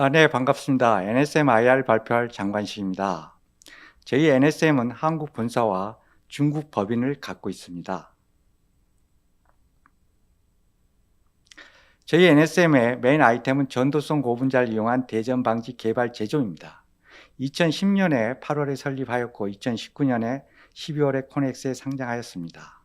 아, 네, 반갑습니다. NSM IR 발표할 장관식입니다. 저희 NSM은 한국 본사와 중국 법인을 갖고 있습니다. 저희 NSM의 메인 아이템은 전도성 고분자를 이용한 대전 방지 개발 제조입니다. 2010년에 8월에 설립하였고 2019년에 12월에 코넥스에 상장하였습니다.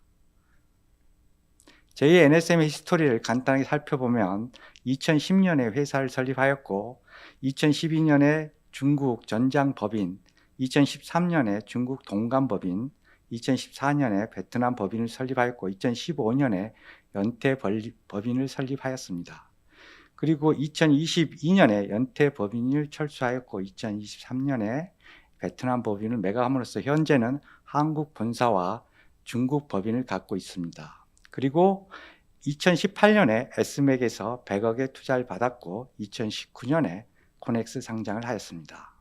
저희 NSM의 히스토리를 간단하게 살펴보면 2010년에 회사를 설립하였고 2012년에 중국 전장법인, 2013년에 중국 동감법인, 2014년에 베트남 법인을 설립하였고 2015년에 연태 법인을 설립하였습니다. 그리고 2022년에 연태 법인을 철수하였고 2023년에 베트남 법인을 매각함으로써 현재는 한국 본사와 중국 법인을 갖고 있습니다. 그리고 2018년에 S맥에서 100억의 투자를 받았고 2019년에 코넥스 상장을 하였습니다.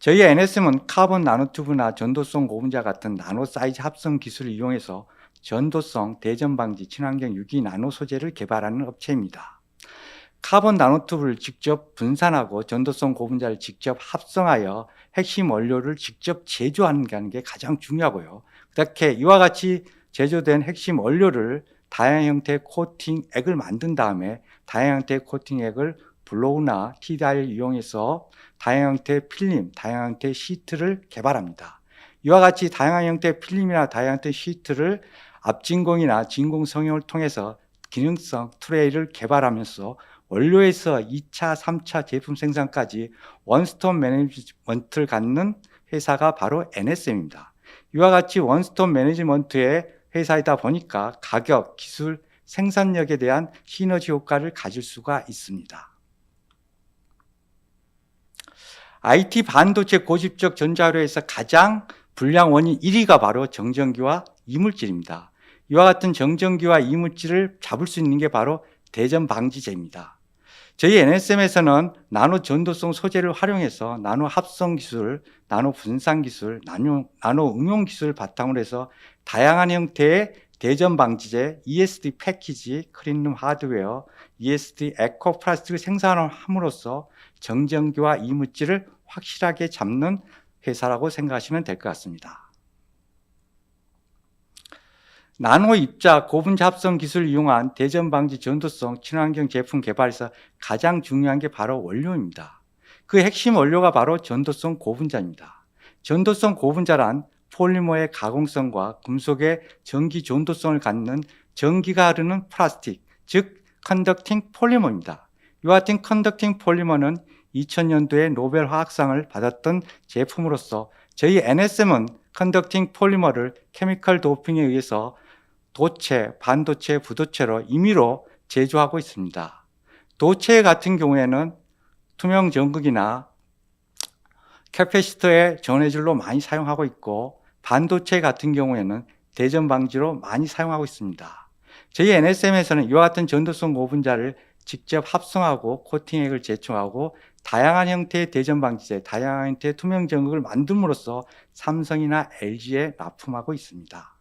저희 NSM은 카본 나노튜브나 전도성 고분자 같은 나노 사이즈 합성 기술을 이용해서 전도성 대전 방지 친환경 유기 나노 소재를 개발하는 업체입니다. 카본 나노튜브를 직접 분산하고 전도성 고분자를 직접 합성하여 핵심 원료를 직접 제조하는 게 가장 중요하고요. 그렇게 이와 같이 제조된 핵심 원료를 다양한 형태의 코팅액을 만든 다음에 다양한 형태의 코팅액을 블로우나 TDI를 이용해서 다양한 형태의 필름, 다양한 형태의 시트를 개발합니다. 이와 같이 다양한 형태의 필름이나 다양한 형태의 시트를 앞진공이나 진공 성형을 통해서 기능성 트레이를 개발하면서 원료에서 2차, 3차 제품 생산까지 원스톱 매니지먼트를 갖는 회사가 바로 NSM입니다. 이와 같이 원스톱 매니지먼트의 회사이다 보니까 가격, 기술, 생산력에 대한 시너지 효과를 가질 수가 있습니다. IT 반도체 고집적 전자료에서 가장 불량 원인 1위가 바로 정전기와 이물질입니다. 이와 같은 정전기와 이물질을 잡을 수 있는 게 바로 대전 방지제입니다. 저희 NSM에서는 나노 전도성 소재를 활용해서 나노 합성 기술, 나노 분산 기술, 나노, 나노 응용 기술을 바탕으로 해서 다양한 형태의 대전 방지제, ESD 패키지, 클린룸 하드웨어, ESD 에코 플라스틱을 생산함으로써 정전기와 이물질을 확실하게 잡는 회사라고 생각하시면 될 것 같습니다. 나노 입자 고분자 합성 기술을 이용한 대전 방지 전도성 친환경 제품 개발에서 가장 중요한 게 바로 원료입니다. 그 핵심 원료가 바로 전도성 고분자입니다. 전도성 고분자란 폴리머의 가공성과 금속의 전기 전도성을 갖는 전기가 흐르는 플라스틱, 즉 컨덕팅 폴리머입니다. 이와 같은 컨덕팅 폴리머는 2000년도에 노벨 화학상을 받았던 제품으로서 저희 NSM은 컨덕팅 폴리머를 케미컬 도핑에 의해서 도체, 반도체, 부도체로 임의로 제조하고 있습니다. 도체 같은 경우에는 투명 전극이나 캐패시터의 전해질로 많이 사용하고 있고 반도체 같은 경우에는 대전 방지로 많이 사용하고 있습니다. 저희 NSM에서는 이와 같은 전도성 고분자를 직접 합성하고 코팅액을 제초하고 다양한 형태의 대전 방지제, 다양한 형태의 투명 전극을 만듦으로써 삼성이나 LG에 납품하고 있습니다.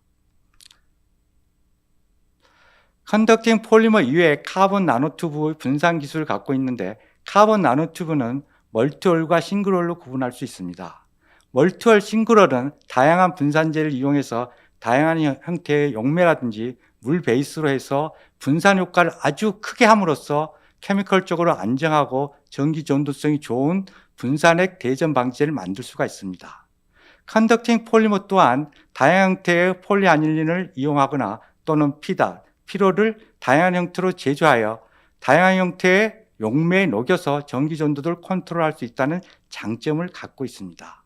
컨덕팅 폴리머 이외에 카본 나노튜브의 분산 기술을 갖고 있는데 카본 나노튜브는 멀티홀과 싱글홀로 구분할 수 있습니다. 멀티홀 싱글홀은 다양한 분산재를 이용해서 다양한 형태의 용매라든지 물 베이스로 해서 분산 효과를 아주 크게 함으로써 케미컬적으로 안정하고 전기 전도성이 좋은 분산액 대전 방지제를 만들 수가 있습니다. 컨덕팅 폴리머 또한 다양한 형태의 폴리아닐린을 이용하거나 또는 피다, 피로를 다양한 형태로 제조하여 다양한 형태의 용매에 녹여서 전기 전도를 컨트롤할 수 있다는 장점을 갖고 있습니다.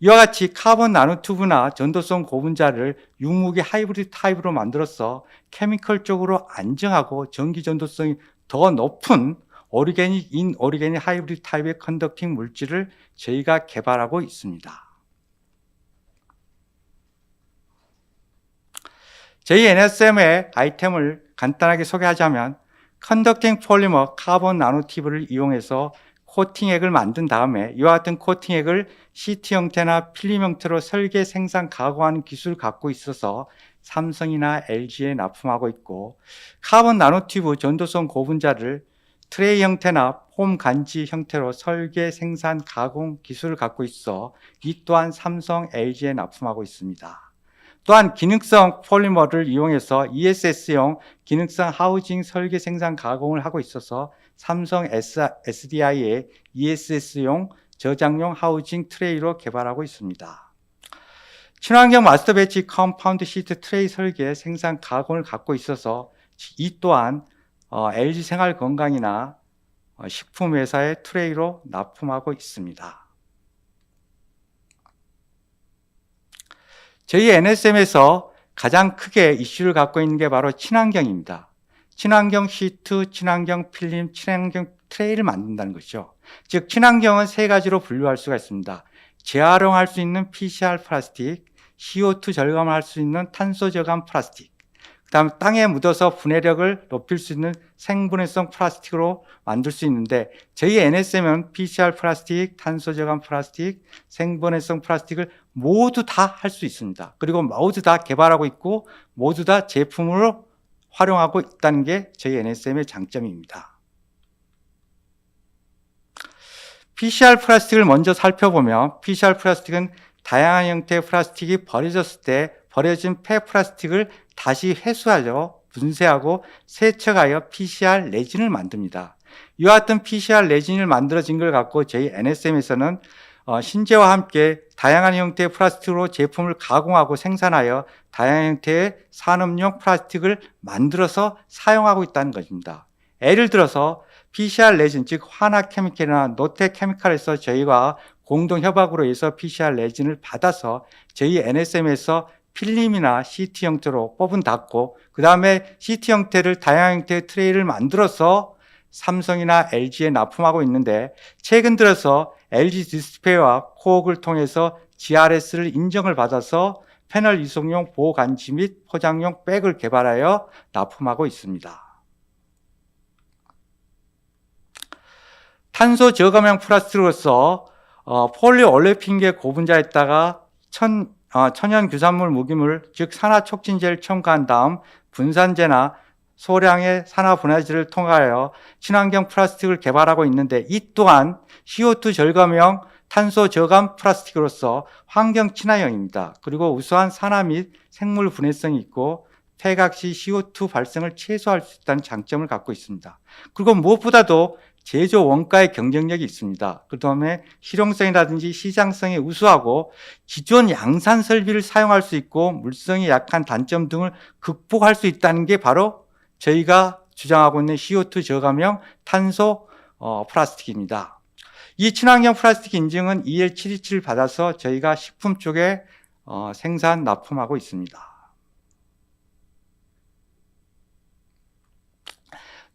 이와 같이 카본 나노튜브나 전도성 고분자를 유무기 하이브리드 타입으로 만들어서 케미컬적으로 안정하고 전기 전도성이 더 높은 오리게닉 인 오리게닉 하이브리드 타입의 컨덕팅 물질을 저희가 개발하고 있습니다. 저희 NSM의 아이템을 간단하게 소개하자면 컨덕팅 폴리머 카본 나노티브를 이용해서 코팅액을 만든 다음에 이와 같은 코팅액을 CT 형태나 필름 형태로 설계, 생산, 가공하는 기술을 갖고 있어서 삼성이나 LG에 납품하고 있고 카본 나노튜브 전도성 고분자를 트레이 형태나 폼 간지 형태로 설계, 생산, 가공 기술을 갖고 있어 이 또한 삼성, LG에 납품하고 있습니다. 또한 기능성 폴리머를 이용해서 ESS용 기능성 하우징 설계, 생산, 가공을 하고 있어서 삼성 SDI의 ESS용 저장용 하우징 트레이로 개발하고 있습니다. 친환경 마스터 배치 컴파운드 시트 트레이 설계, 생산, 가공을 갖고 있어서 이 또한 어, LG 생활 건강이나 어, 식품 회사의 트레이로 납품하고 있습니다. 저희 NSM에서 가장 크게 이슈를 갖고 있는 게 바로 친환경입니다. 친환경 시트, 친환경 필름, 친환경 트레이를 만든다는 것이죠. 즉, 친환경은 세 가지로 분류할 수가 있습니다. 재활용할 수 있는 PCR 플라스틱, CO2 절감할 수 있는 탄소 저감 플라스틱, 그 다음 땅에 묻어서 분해력을 높일 수 있는 생분해성 플라스틱으로 만들 수 있는데 저희 NSM은 PCR 플라스틱, 탄소 저감 플라스틱, 생분해성 플라스틱을 모두 다 할 수 있습니다. 그리고 모두 다 개발하고 있고 모두 다 제품으로 활용하고 있다는 게 저희 NSM의 장점입니다. PCR 플라스틱을 먼저 살펴보면 PCR 플라스틱은 다양한 형태의 플라스틱이 버려졌을 때 버려진 폐 플라스틱을 다시 회수하여 분쇄하고 세척하여 PCR 레진을 만듭니다. 이와 같은 PCR 레진을 만들어진 걸 갖고 저희 NSM에서는 어, 신재와 함께 다양한 형태의 플라스틱으로 제품을 가공하고 생산하여 다양한 형태의 산업용 플라스틱을 만들어서 사용하고 있다는 것입니다. 예를 들어서 PCR 레진, 즉 화나 케미칼이나 노테 케미칼에서 저희가 공동 협약으로 해서 PCR 레진을 받아서 저희 NSM에서 필름이나 CT 형태로 뽑은 닫고 그 다음에 CT 형태를 다양한 형태의 트레이를 만들어서 삼성이나 LG에 납품하고 있는데 최근 들어서 LG 디스플레이와 코옥을 통해서 GRS를 인정을 받아서 패널 이송용 보호 간지 및 포장용 백을 개발하여 납품하고 있습니다. 탄소 저감형 플라스틱으로서 어, 폴리올레핀계 고분자에다가 천연 규산물 무기물 즉 산화 촉진제를 첨가한 다음 분산제나 소량의 산화 분해제를 통하여 친환경 플라스틱을 개발하고 있는데 이 또한 CO2 절감형 탄소 저감 플라스틱으로서 환경 친화형입니다. 그리고 우수한 산화 및 생물 분해성이 있고 폐각 시 CO2 발생을 최소화할 수 있다는 장점을 갖고 있습니다. 그리고 무엇보다도 제조 원가의 경쟁력이 있습니다. 그 다음에 실용성이라든지 시장성이 우수하고 기존 양산 설비를 사용할 수 있고 물성이 약한 단점 등을 극복할 수 있다는 게 바로 저희가 주장하고 있는 CO2 저감형 탄소 어, 플라스틱입니다. 이 친환경 플라스틱 인증은 EL727을 받아서 저희가 식품 쪽에 어, 생산 납품하고 있습니다.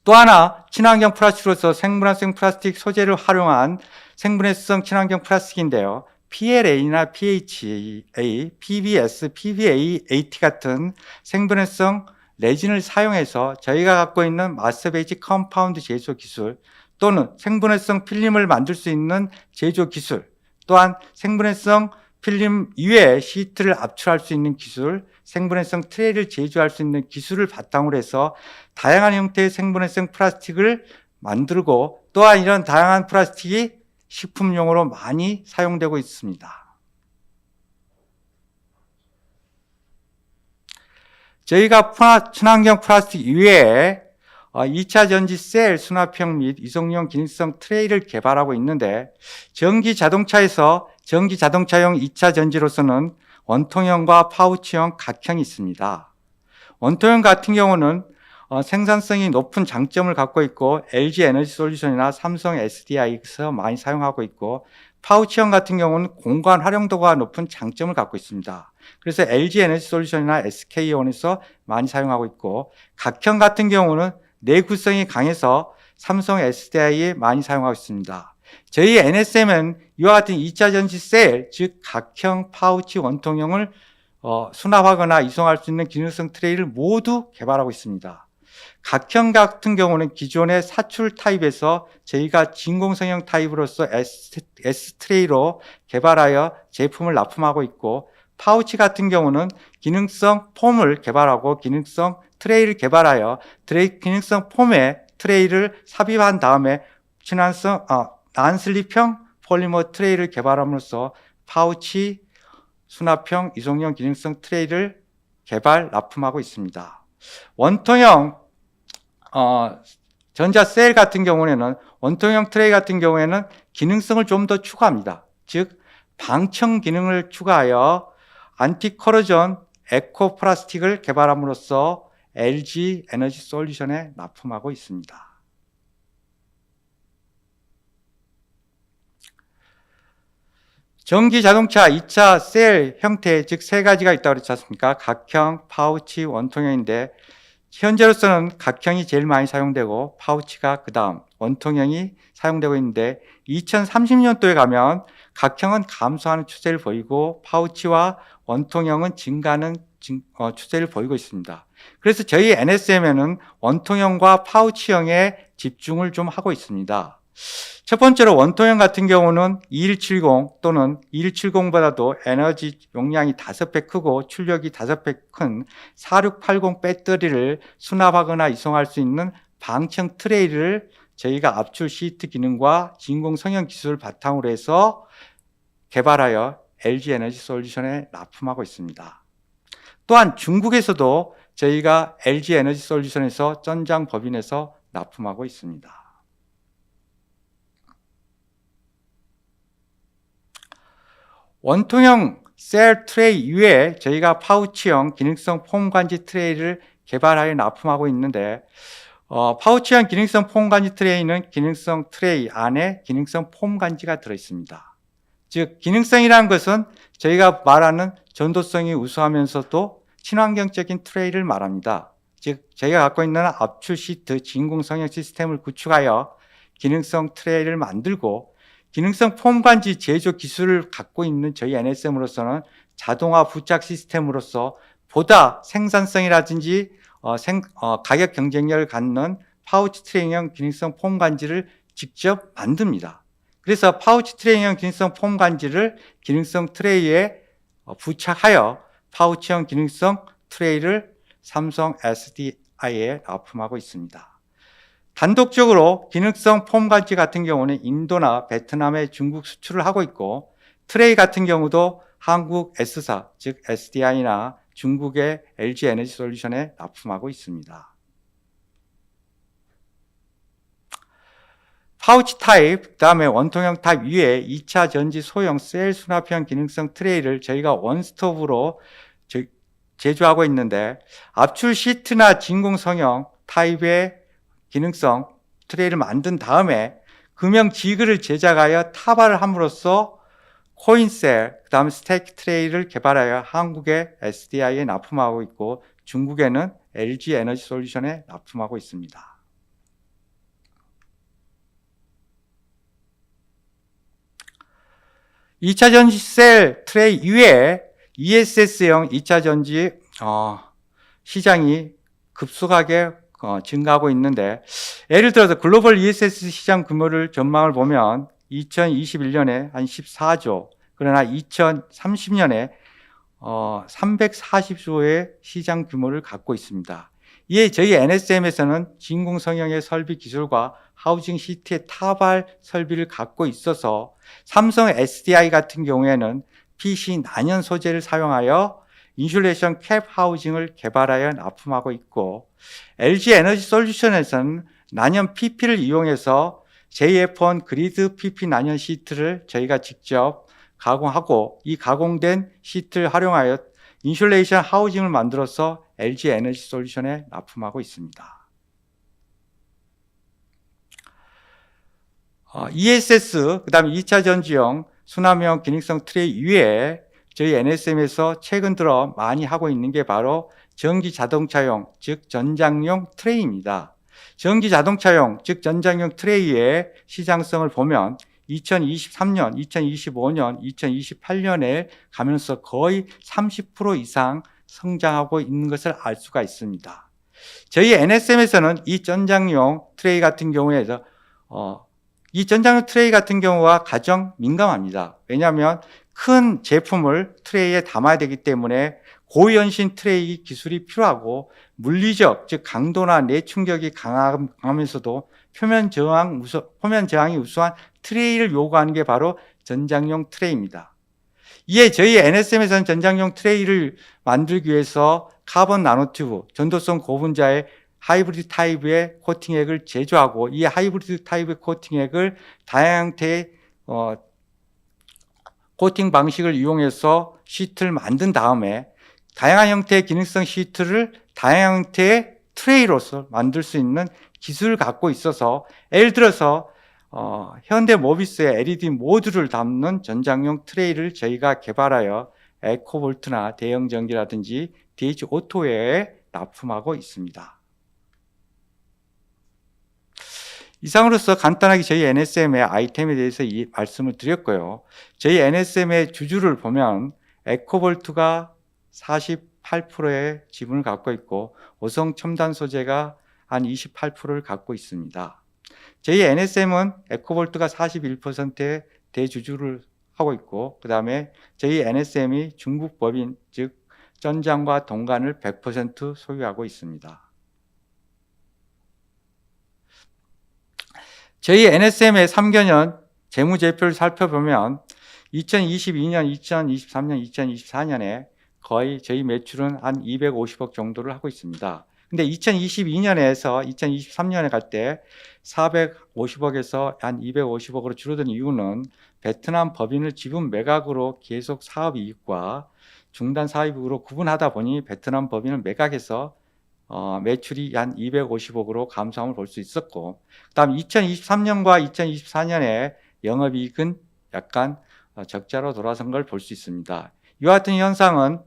또 하나 친환경 플라스틱으로서 생분해성 플라스틱 소재를 활용한 생분해성 친환경 플라스틱인데요. PLA나 PHA, PBS, PBAAT 같은 생분해성 레진을 사용해서 저희가 갖고 있는 마스 베이지 컴파운드 제조 기술 또는 생분해성 필름을 만들 수 있는 제조 기술 또한 생분해성 필름 이외에 시트를 압출할 수 있는 기술, 생분해성 트레이를 제조할 수 있는 기술을 바탕으로 해서 다양한 형태의 생분해성 플라스틱을 만들고 또한 이런 다양한 플라스틱이 식품용으로 많이 사용되고 있습니다. 저희가 친환경 플라스틱 이외에 2차 어, 전지 셀 수납형 및 이송용 기능성 트레이를 개발하고 있는데 전기 자동차에서 전기 자동차용 2차 전지로서는 원통형과 파우치형 각형이 있습니다. 원통형 같은 경우는 어, 생산성이 높은 장점을 갖고 있고 LG 에너지 솔루션이나 삼성 SDI에서 많이 사용하고 있고 파우치형 같은 경우는 공간 활용도가 높은 장점을 갖고 있습니다. 그래서 LG 에너지 솔루션이나 SK온에서 많이 사용하고 있고 각형 같은 경우는 내구성이 강해서 삼성 SDI에 많이 사용하고 있습니다. 저희 NSM은 이와 같은 2차 전지 셀, 즉 각형 파우치 원통형을 어, 수납하거나 이송할 수 있는 기능성 트레이를 모두 개발하고 있습니다. 각형 같은 경우는 기존의 사출 타입에서 저희가 진공성형 타입으로서 S, S 트레이로 개발하여 제품을 납품하고 있고 파우치 같은 경우는 기능성 폼을 개발하고 기능성 트레이를 개발하여 트레이 기능성 폼에 트레이를 삽입한 다음에 친환성, 아, 난슬립형 폴리머 트레이를 개발함으로써 파우치, 수납형, 이송형 기능성 트레이를 개발, 납품하고 있습니다. 원통형 어, 전자 셀 같은 경우에는 원통형 트레이 같은 경우에는 기능성을 좀 더 추가합니다. 즉 방청 기능을 추가하여 안티 커러전 에코 플라스틱을 개발함으로써 LG 에너지 솔루션에 납품하고 있습니다. 전기 자동차 2차 셀 형태 즉 세 가지가 있다고 그랬지 않습니까? 각형, 파우치, 원통형인데 현재로서는 각형이 제일 많이 사용되고 파우치가 그 다음 원통형이 사용되고 있는데 2030년도에 가면 각형은 감소하는 추세를 보이고 파우치와 원통형은 증가하는 증- 어, 추세를 보이고 있습니다. 그래서 저희 NSM에는 원통형과 파우치형에 집중을 좀 하고 있습니다. 첫 번째로 원통형 같은 경우는 2170 또는 2170보다도 에너지 용량이 5배 크고 출력이 5배 큰 4680 배터리를 수납하거나 이송할 수 있는 방청 트레이를 저희가 압출 시트 기능과 진공 성형 기술을 바탕으로 해서 개발하여 LG 에너지 솔루션에 납품하고 있습니다. 또한 중국에서도 저희가 LG 에너지 솔루션에서 전장 법인에서 납품하고 있습니다. 원통형 셀 트레이 이외에 저희가 파우치형 기능성 폼 관지 트레이를 개발하여 납품하고 있는데 어, 파우치형 기능성 폼 관지 트레이는 기능성 트레이 안에 기능성 폼 관지가 들어 있습니다. 즉 기능성이라는 것은 저희가 말하는 전도성이 우수하면서도 친환경적인 트레이를 말합니다. 즉 저희가 갖고 있는 압출 시트 진공 성형 시스템을 구축하여 기능성 트레이를 만들고 기능성 폼 관지 제조 기술을 갖고 있는 저희 NSM으로서는 자동화 부착 시스템으로서 보다 생산성이라든지 어, 생- 어, 가격 경쟁력을 갖는 파우치 트레이형 기능성 폼 관지를 직접 만듭니다. 그래서 파우치 트레이형 기능성 폼 관지를 기능성 트레이에 어, 부착하여 파우치형 기능성 트레이를 삼성 SDI에 납품하고 있습니다. 단독적으로 기능성 폼 관지 같은 경우는 인도나 베트남에 중국 수출을 하고 있고 트레이 같은 경우도 한국 S사 즉 SDI나 중국의 LG 에너지 솔루션에 납품하고 있습니다. 파우치 타입, 그 다음에 원통형 타입 위에 2차 전지 소형 셀 수납형 기능성 트레이를 저희가 원스톱으로 저- 제조하고 있는데 압출 시트나 진공 성형 타입의 기능성 트레이를 만든 다음에 금형 지그를 제작하여 타발을 함으로써 코인셀, 그 다음 스테이크 트레이를 개발하여 한국의 SDI에 납품하고 있고 중국에는 LG 에너지 솔루션에 납품하고 있습니다. 이차 전지 셀 트레이 이외에 ESS형 2차 전지 어, 시장이 급속하게 어, 증가하고 있는데 예를 들어서 글로벌 ESS 시장 규모를 전망을 보면 2021년에 한 14조 그러나 2030년에 어, 340조의 시장 규모를 갖고 있습니다. 이에 저희 NSM에서는 진공 성형의 설비 기술과 하우징 시트의 타발 설비를 갖고 있어서 삼성 SDI 같은 경우에는 PC 난연 소재를 사용하여 인슐레이션 캡 하우징을 개발하여 납품하고 있고 LG 에너지 솔루션에서는 난연 PP를 이용해서 JF1 그리드 PP 난연 시트를 저희가 직접 가공하고 이 가공된 시트를 활용하여 인슐레이션 하우징을 만들어서 LG 에너지 솔루션에 납품하고 있습니다. 어, ESS, 그 다음에 2차 전지형 수납형 기능성 트레이 이외에 저희 NSM에서 최근 들어 많이 하고 있는 게 바로 전기 자동차용, 즉 전장용 트레이입니다. 전기 자동차용, 즉 전장용 트레이의 시장성을 보면 2023년, 2025년, 2028년에 가면서 거의 30% 이상 성장하고 있는 것을 알 수가 있습니다. 저희 NSM에서는 이 전장용 트레이 같은 경우에서 어, 이 전장용 트레이 같은 경우가 가장 민감합니다. 왜냐하면 큰 제품을 트레이에 담아야 되기 때문에 고연신 트레이 기술이 필요하고 물리적 즉 강도나 내 충격이 강함- 강하면서도 표면 저항 우수, 표면 저항이 우수한 트레이를 요구하는 게 바로 전장용 트레이입니다. 이에 저희 NSM에서는 전장용 트레이를 만들기 위해서 카본 나노튜브 전도성 고분자의 하이브리드 타입의 코팅액을 제조하고 이 하이브리드 타입의 코팅액을 다양한 형태의 어, 코팅 방식을 이용해서 시트를 만든 다음에 다양한 형태의 기능성 시트를 다양한 형태의 트레이로서 만들 수 있는 기술을 갖고 있어서 예를 들어서 어, 현대 모비스의 LED 모듈을 담는 전장용 트레이를 저희가 개발하여 에코볼트나 대형 전기라든지 DH 오토웨어에 납품하고 있습니다. 이상으로서 간단하게 저희 NSM의 아이템에 대해서 이 말씀을 드렸고요. 저희 NSM의 주주를 보면 에코볼트가 48%의 지분을 갖고 있고 오성 첨단 소재가 한 28%를 갖고 있습니다. 저희 NSM은 에코볼트가 41%의 대주주를 하고 있고 그 다음에 저희 NSM이 중국 법인 즉 전장과 동간을 100% 소유하고 있습니다. 저희 NSM의 3개년 재무제표를 살펴보면 2022년, 2023년, 2024년에 거의 저희 매출은 한 250억 정도를 하고 있습니다. 근데 2022년에서 2023년에 갈 때 450억에서 한 250억으로 줄어든 이유는 베트남 법인을 지분 매각으로 계속 사업 이익과 중단 사업으로 구분하다 보니 베트남 법인을 매각해서 어, 매출이 한 250억으로 감소함을 볼 수 있었고, 그 다음 2023년과 2024년에 영업이익은 약간 어, 적자로 돌아선 걸 볼 수 있습니다. 이와 같은 현상은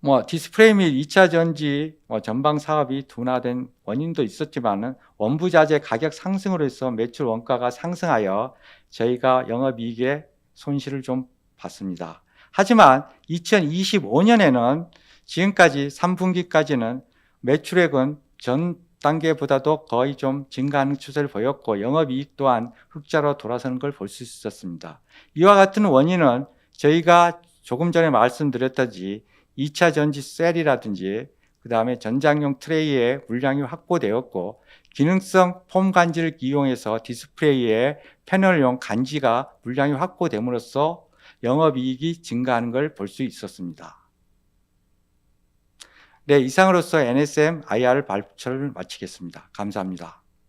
뭐 디스플레이 및 2차 전지 뭐 전방 사업이 둔화된 원인도 있었지만은 원부 자재 가격 상승으로 해서 매출 원가가 상승하여 저희가 영업이익에 손실을 좀 봤습니다. 하지만 2025년에는 지금까지 3분기까지는 매출액은 전 단계보다도 거의 좀 증가하는 추세를 보였고 영업이익 또한 흑자로 돌아서는 걸 볼 수 있었습니다. 이와 같은 원인은 저희가 조금 전에 말씀드렸다지 2차 전지 셀이라든지 그 다음에 전장용 트레이의 물량이 확보되었고 기능성 폼 간지를 이용해서 디스플레이에 패널용 간지가 물량이 확보됨으로써 영업이익이 증가하는 걸 볼 수 있었습니다. 네, 이상으로서 NSM IR 발표를 마치겠습니다. 감사합니다.